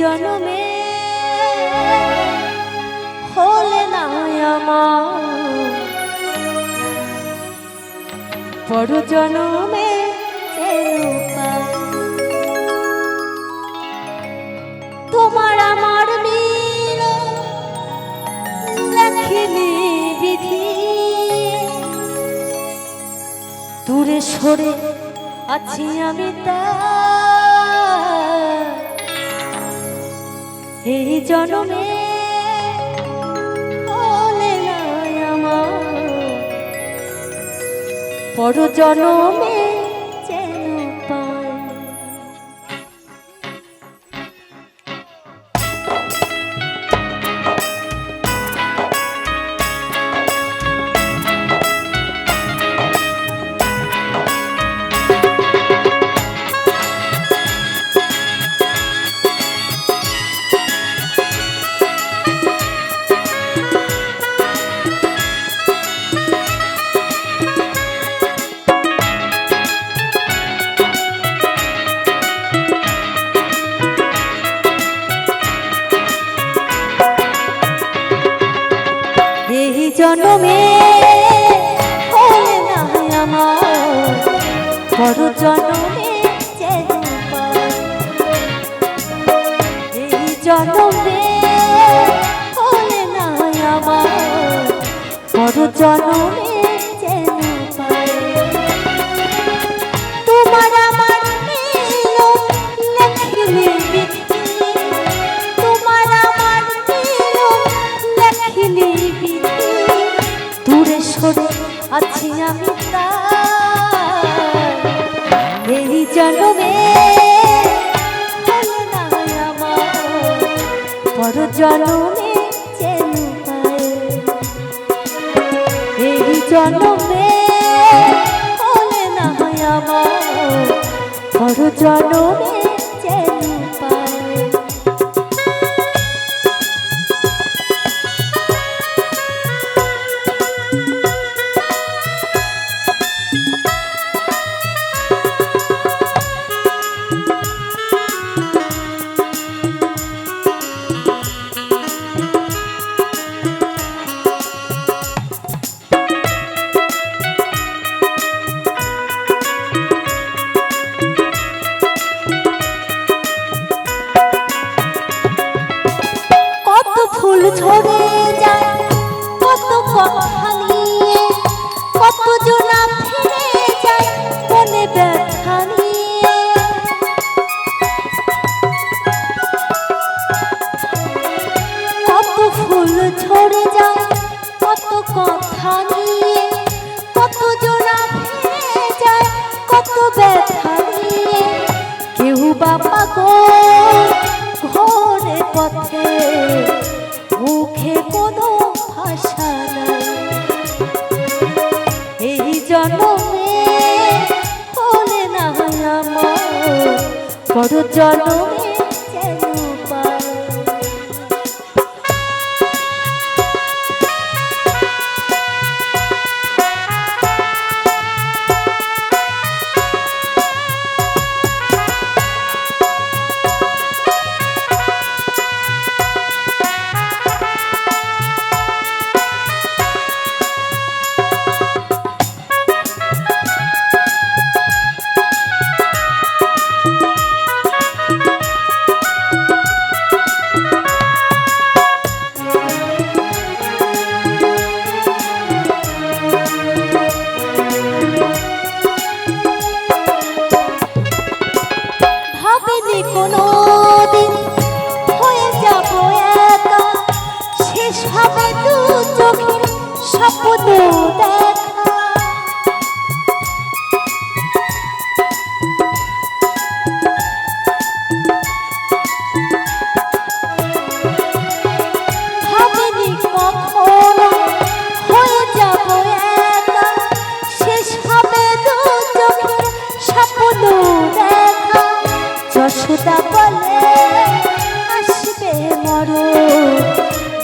জনমে হলে না আমার পর জনমে। তোমার আমার মিল লেখিনি বিধি দূরে সরে আছি আমি তা এই জনমে পর জনমে জনমে আমার। বড় জনমে এই জনমে হলে না আমার। বড় জনমে সরে আছি আমি এই জন্মে পর জন্মে এই জন্মে না হয় আমার পর জন্মে যেন পাই ফুল ঝরে যায়। কত কথা নিয়ে, কত জনা ফিরে যায় মনে ব্যথা নিয়ে। কত ফুল ঝরে যায়, কত কথা নিয়ে, কত জনা ফিরে যায়, কত ব্যথা জন্মে হলে না হয় আমার বড় জন্মে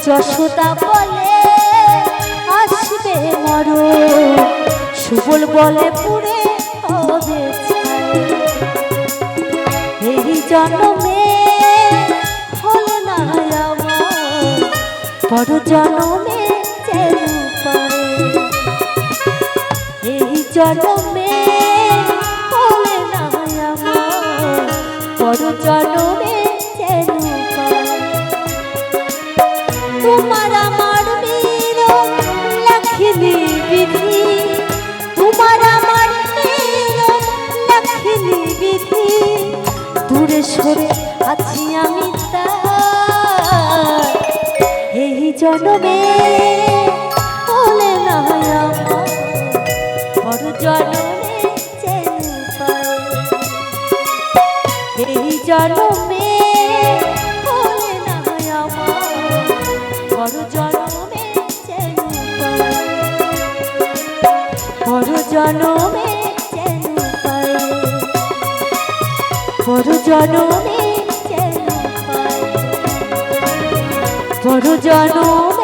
যশোদা বলে, আসবে মর। সুবল বলে পুরে এই জন্মে হল না বড় জন্মে এই জন্মে দূরে আছি আমি এই জন্মে বলে না বড় জন্মে এই জন্মে হলে না বড় জন্মে বড় জন্মে বড় জনমে বড় জন্মে